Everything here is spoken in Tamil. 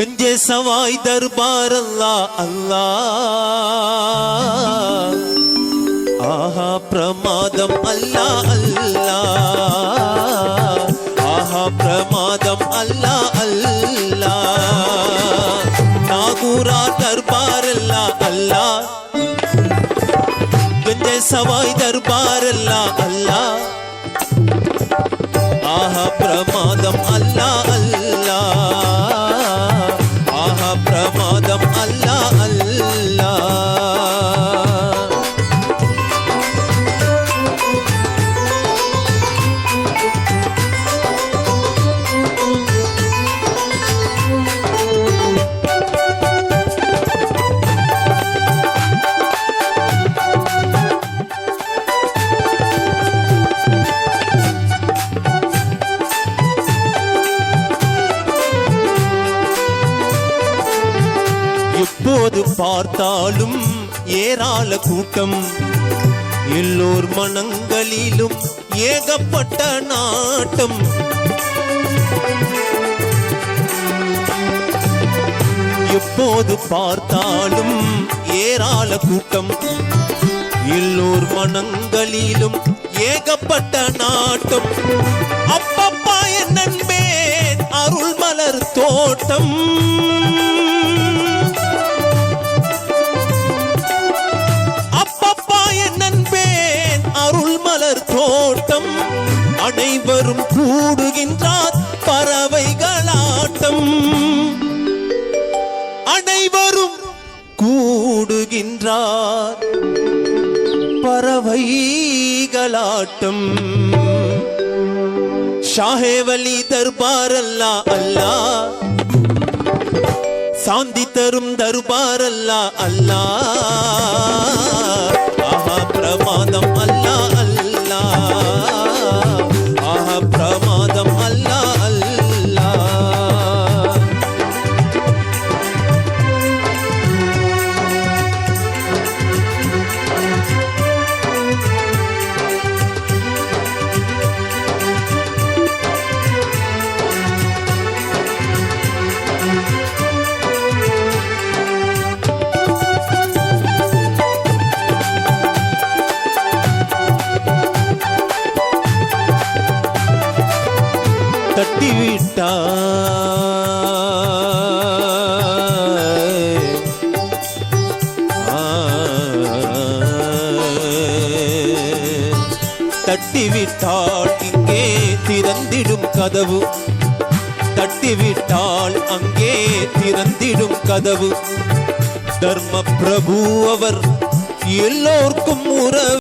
சவாய் தர்பார் அல்லா அல்லா ஆஹா பிரமாதம் அல்லா அல்லா ஆஹா பிரமாதம் அல்லா அல்லா நாகூரா தர்பார் அல்லா அல்லா கஞ்ச சவாய் தர்பார் அல்லா அல்லா ஆஹா பிரமாதம் பார்த்தாலும் ஏராள கூட்டம். எல்லோர் மனங்களிலும் ஏகப்பட்ட நாட்டம். எப்போது பார்த்தாலும் ஏராள கூட்டம். எல்லோர் மனங்களிலும் ஏகப்பட்ட நாட்டம். அப்பப்பா என் நண்பே அருள் மலர் தோட்டம். அனைவரும் கூடுகின்றார் பறவைகளாட்டம். அனைவரும் கூடுகின்றார் பறவைகளாட்டம். ஷாஹேவலி தர்பார் அல்லா அல்லா. சாந்தி தரும் தர்பார் அல்லா. தட்டிவிட்டா தட்டிவிட்டால் இங்கே திறந்திடும் கதவு. தட்டிவிட்டால் அங்கே திறந்திடும் கதவு. தர்ம பிரபு அவர் எல்லோர்க்கும் உறவு.